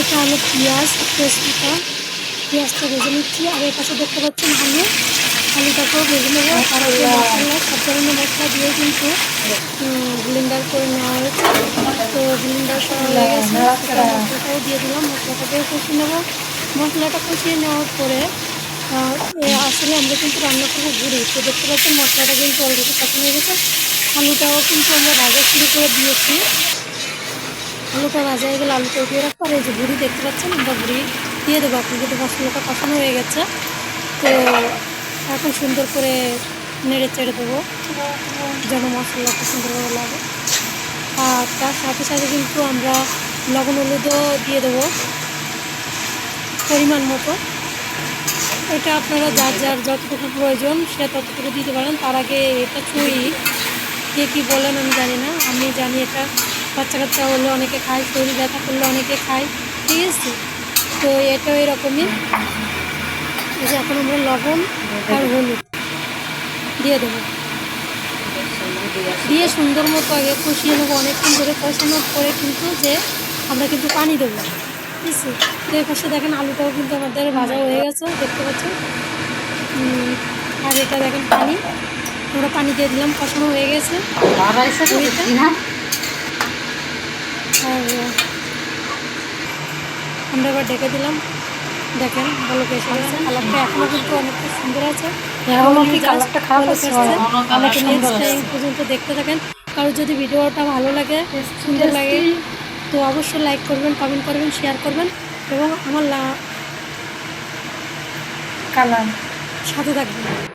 এটা হলো পেঁয়াজ পেস্টটা পেঁয়াজটা ভেজে নিচ্ছি। আর এই পাশে দেখতে পাচ্ছেন আলু। আলুটাকেও ভেজে নেব। আর মশলা সব ধরনের মশলা দিয়ে কিন্তু ব্লেন্ডার করে নেওয়া হয়েছে। তো ব্লেন্ডার মশলাটাও দিয়ে দিলাম। মশলাটাকেও কষিয়ে নেব। মশলাটা কষিয়ে নেওয়ার পরে আসলে আমরা কিন্তু রান্না করব ঘুরি তো দেখতে পাচ্ছেন মশলাটা কিন্তু অলরেডি কষানো হয়ে গেছে। আলুটাও কিন্তু আমরা ভাজা শুরু করে দিয়েছি। আলুটা ভাজা হয়ে গেলে আলুটা উঠিয়ে রাখব আর এই যে ভুড়ি দেখতে পাচ্ছেন? আমরা ভুড়ি দিয়ে দেবো। আপনি কিন্তু মশলাটা কষানো হয়ে গেছে, তো এখন সুন্দর করে নেড়ে চেড়ে দেবো, যেন মশলাটা সুন্দরভাবে লাগে। আর তার সাথে সাথে কিন্তু আমরা লবণ হলুদও দিয়ে দেবো পরিমাণ মতো। এটা আপনারা যার যার যতটুকু প্রয়োজন, সে ততটুকু দিতে পারেন। তার আগে এটা ছুঁই, কে কী বলেন আমি জানি না। আমি জানি এটা বাচ্চা কাচ্চা হলে অনেকে খায় শরীর ব্যথা করলে অনেকে খায় ঠিক আছে? তো এটাও এরকমই। যে এখন আমরা লবণ আর হলুদ দিয়ে দেবো। দিয়ে সুন্দর মতো আগে কষিয়ে নেব অনেকক্ষণ ধরে কষানোর পরে কিন্তু যে আমরা কিন্তু পানি দেবো। ঠিক আছে? তো পাশে দেখেন আলুটাও কিন্তু আমাদের ভাজা হয়ে গেছে দেখতে পাচ্ছেন? আর এটা দেখেন পানি। আমরা পানি দিয়ে দিলাম কষানো হয়ে গেছে আর আমরা এবার ডেকে দিলাম। দেখেন ভালো বেশি গেছে কালারটা এখনও কিন্তু অনেকটা সুন্দর আছে। এখনও কি কালারটা খারাপ আছে? করছে। অনেক তো সুন্দর next time পর্যন্ত দেখতে থাকেন। কারও যদি ভিডিওটা ভালো লাগে সুন্দর লাগে তো অবশ্যই লাইক করবেন কমেন্ট করবেন শেয়ার করবেন এবং আমার লা- কালার সাথে থাকবেন।